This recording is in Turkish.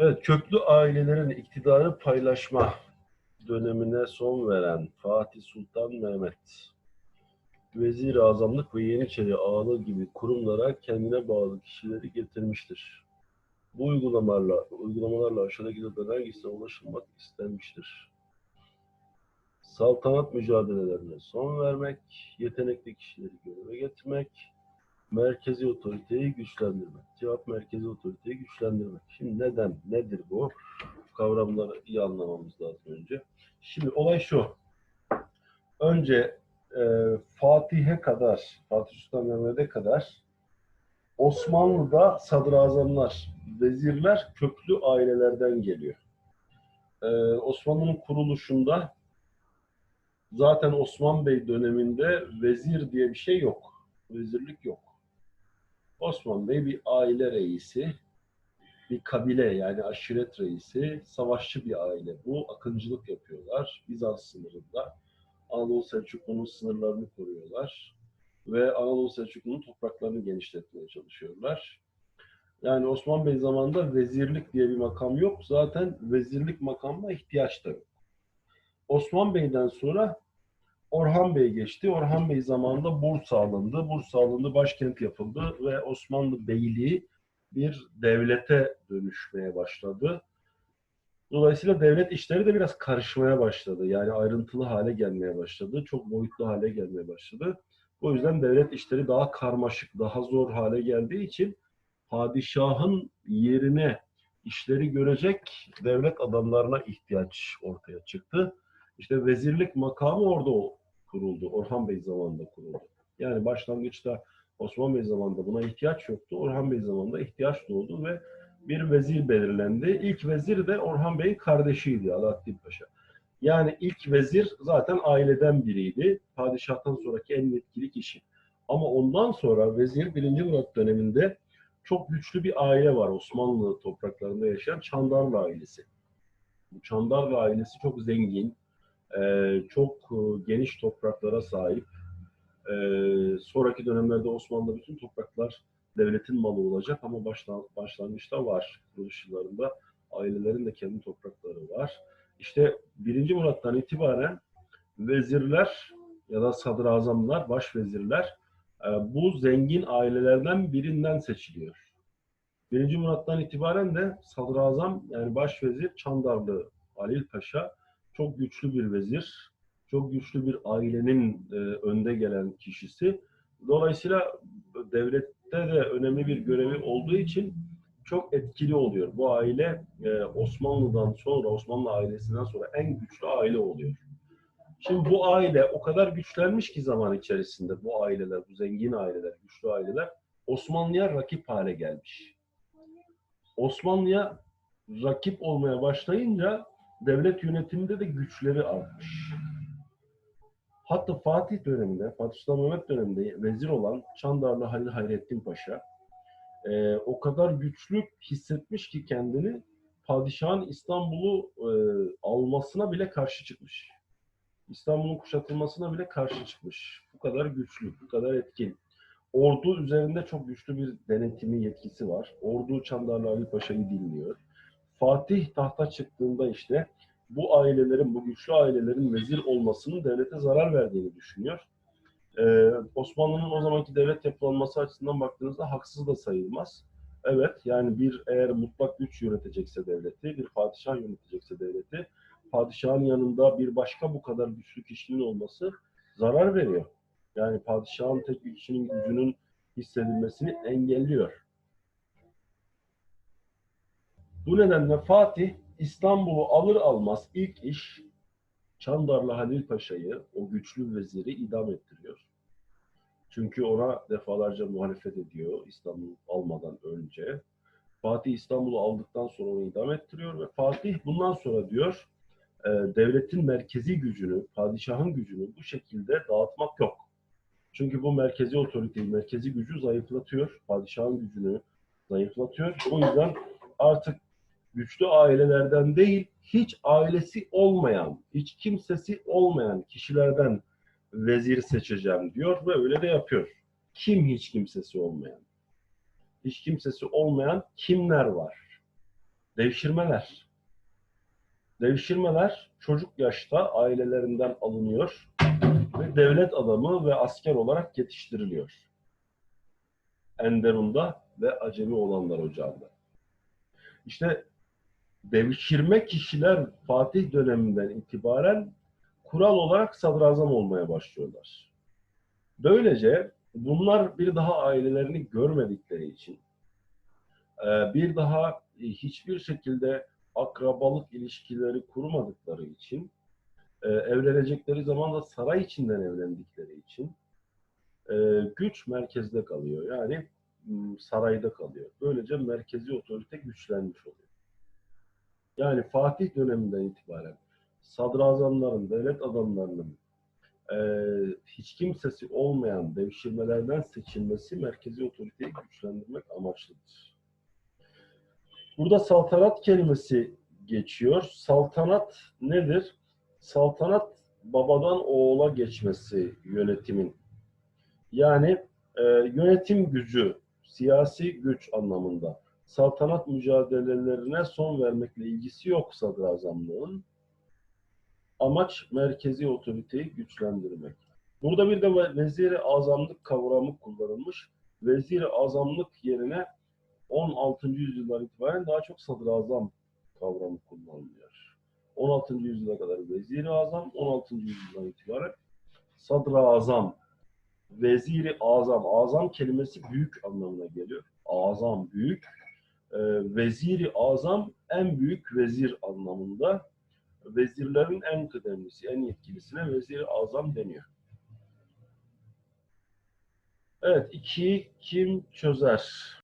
Evet, köklü ailelerin iktidarı paylaşma dönemine son veren Fatih Sultan Mehmet, Vezir-i Azamlık ve Yeniçeri Ağalığı gibi kurumlara kendine bağlı kişileri getirmiştir. Bu uygulamalarla, uygulamalarla aşağıdakilerden hangisine ulaşılmak istenmiştir? Saltanat mücadelelerine son vermek, yetenekli kişileri göreve getirmek, merkezi otoriteyi güçlendirmek. Cevap merkezi otoriteyi güçlendirmek. Şimdi neden, nedir bu? Kavramları iyi anlamamız lazım önce. Şimdi olay şu. Önce e, Fatih'e kadar, Fatih Sultan Mehmet'e kadar Osmanlı'da sadrazamlar, vezirler köklü ailelerden geliyor. E, Osmanlı'nın kuruluşunda zaten Osman Bey döneminde vezir diye bir şey yok. Vezirlik yok. Osman Bey bir aile reisi, bir kabile yani aşiret reisi, savaşçı bir aile. Bu akıncılık yapıyorlar Bizans sınırında. Anadolu Selçuklu'nun sınırlarını koruyorlar ve Anadolu Selçuklu'nun topraklarını genişletmeye çalışıyorlar. Yani Osman Bey zamanında vezirlik diye bir makam yok. Zaten vezirlik makamına ihtiyaç da yok. Osman Bey'den sonra Orhan Bey geçti. Orhan Bey zamanında Bursa alındı. Bursa alındı, başkent yapıldı ve Osmanlı Beyliği bir devlete dönüşmeye başladı. Dolayısıyla devlet işleri de biraz karışmaya başladı. Yani ayrıntılı hale gelmeye başladı. Çok boyutlu hale gelmeye başladı. O yüzden devlet işleri daha karmaşık, daha zor hale geldiği için padişahın yerine işleri görecek devlet adamlarına ihtiyaç ortaya çıktı. İşte vezirlik makamı orada kuruldu. Orhan Bey zamanında kuruldu. Yani başlangıçta Osman Bey zamanında buna ihtiyaç yoktu. Orhan Bey zamanında ihtiyaç doğdu ve bir vezir belirlendi. İlk vezir de Orhan Bey'in kardeşiydi Alaaddin Paşa. Yani ilk vezir zaten aileden biriydi. Padişahtan sonraki en yetkili kişi. Ama ondan sonra vezir 1. Murat döneminde çok güçlü bir aile var Osmanlı topraklarında yaşayan Çandarlı ailesi. Bu Çandarlı ailesi çok zengin, çok geniş topraklara sahip. Sonraki dönemlerde Osmanlı bütün topraklar devletin malı olacak ama başlangıçta var kuruluş yıllarında ailelerin de kendi toprakları var. İşte 1. Murat'tan itibaren vezirler ya da sadrazamlar, başvezirler bu zengin ailelerden birinden seçiliyor. 1. Murat'tan itibaren de sadrazam yani başvezir Çandarlı Halil Paşa çok güçlü bir vezir, çok güçlü bir ailenin e, önde gelen kişisi. Dolayısıyla devlette de önemli bir görevi olduğu için çok etkili oluyor. Bu aile e, Osmanlı'dan sonra, Osmanlı ailesinden sonra en güçlü aile oluyor. Şimdi bu aile o kadar güçlenmiş ki zaman içerisinde bu aileler, bu zengin aileler, güçlü aileler Osmanlı'ya rakip hale gelmiş. Osmanlı'ya rakip olmaya başlayınca devlet yönetiminde de güçleri artmış. Hatta Fatih döneminde, Fatih Sultan Mehmet döneminde vezir olan Çandarlı Halil Hayrettin Paşa e, o kadar güçlü hissetmiş ki kendini padişahın İstanbul'u e, almasına bile karşı çıkmış. İstanbul'un kuşatılmasına bile karşı çıkmış. Bu kadar güçlü, bu kadar etkin. Ordu üzerinde çok güçlü bir denetimi yetkisi var. Ordu Çandarlı Ali Paşa'yı dinliyor. Fatih tahta çıktığında işte bu ailelerin, bu güçlü ailelerin vezir olmasının devlete zarar verdiğini düşünüyor. Ee, Osmanlı'nın o zamanki devlet yapılanması açısından baktığınızda haksız da sayılmaz. Evet, yani bir eğer mutlak güç yönetecekse devleti, bir padişah yönetecekse devleti, padişahın yanında bir başka bu kadar güçlü kişinin olması zarar veriyor. Yani padişahın tek kişinin gücünün hissedilmesini engelliyor. Bu nedenle Fatih İstanbul'u alır almaz ilk iş Çandarlı Halil Paşa'yı, o güçlü veziri idam ettiriyor. Çünkü ona defalarca muhalefet ediyor İstanbul almadan önce. Fatih İstanbul'u aldıktan sonra onu idam ettiriyor ve Fatih bundan sonra diyor e, devletin merkezi gücünü, padişahın gücünü bu şekilde dağıtmak yok. Çünkü bu merkezi otoriteyi, merkezi gücü zayıflatıyor. Padişahın gücünü zayıflatıyor. O yüzden artık güçlü ailelerden değil, hiç ailesi olmayan, hiç kimsesi olmayan kişilerden vezir seçeceğim diyor ve öyle de yapıyor. Kim hiç kimsesi olmayan? Hiç kimsesi olmayan kimler var? Devşirmeler. Devşirmeler çocuk yaşta ailelerinden alınıyor ve devlet adamı ve asker olarak yetiştiriliyor. Enderun'da ve Acemi olanlar ocağında. İşte devşirme kişiler Fatih döneminden itibaren kural olarak sadrazam olmaya başlıyorlar. Böylece bunlar bir daha ailelerini görmedikleri için, e, bir daha hiçbir şekilde akrabalık ilişkileri kurmadıkları için, e, evlenecekleri zaman da saray içinden evlendikleri için e, güç merkezde kalıyor. Yani sarayda kalıyor. Böylece merkezi otorite güçlenmiş oluyor. Yani Fatih döneminden itibaren sadrazamların, devlet adamlarının e, hiç kimsesi olmayan devşirmelerden seçilmesi merkezi otoriteyi güçlendirmek amaçlıdır. Burada saltanat kelimesi geçiyor. Saltanat nedir? Saltanat babadan oğula geçmesi yönetimin. Yani e, yönetim gücü, siyasi güç anlamında saltanat mücadelelerine son vermekle ilgisi yok sadrazamlığın. Amaç merkezi otoriteyi güçlendirmek. Burada bir de ve- vezir-i azamlık kavramı kullanılmış. Vezir-i azamlık yerine 16. yüzyıldan itibaren daha çok sadrazam kavramı kullanılıyor. 16. yüzyıla kadar vezir-i azam, 16. yüzyıldan itibaren sadrazam. Veziri azam. Azam kelimesi büyük anlamına geliyor. Azam büyük. Ee, veziri azam en büyük vezir anlamında. Vezirlerin en kıdemlisi, en yetkilisine vezir azam deniyor. Evet, ikiyi kim çözer?